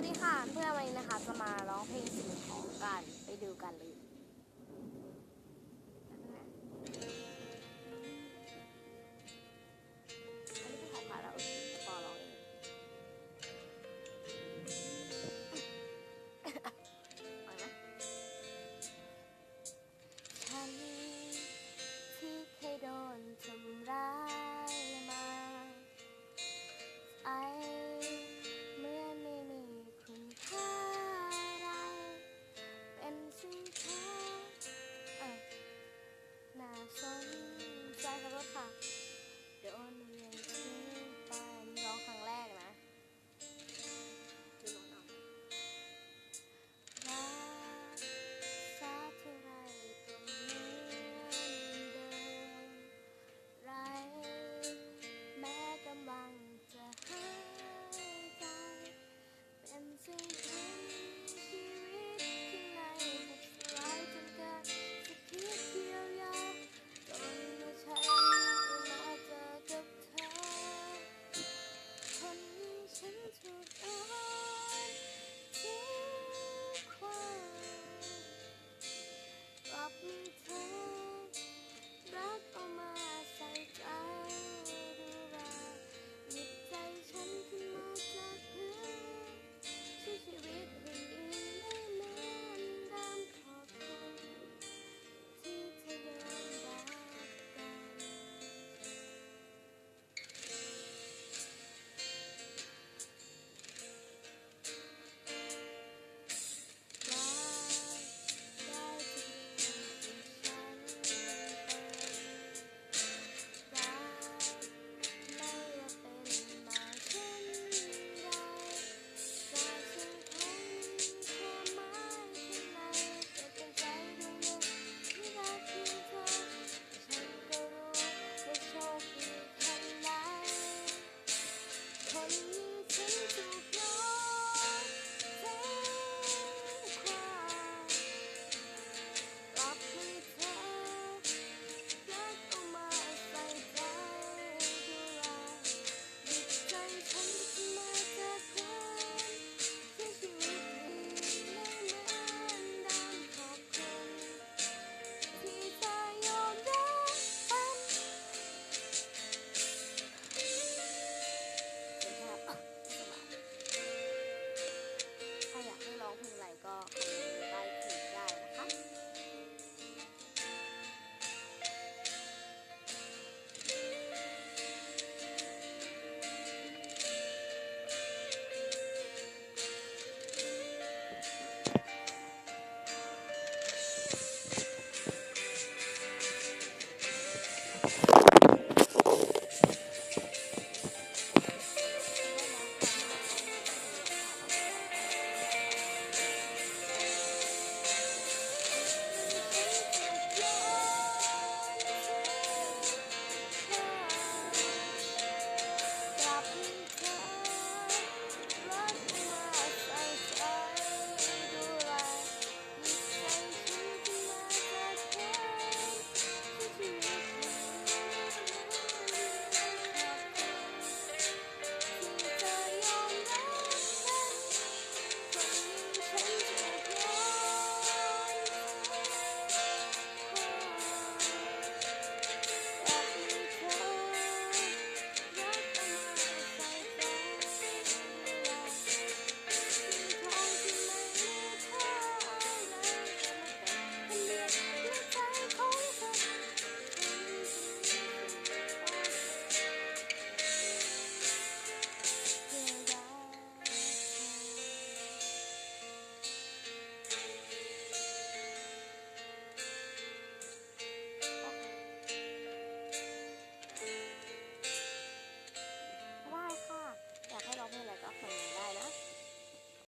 วัสดีค่ะ เพื่อนวันนี้นะคะ จะมาร้องเพลงสิ่งของกัน ไปดูกันเลย some time.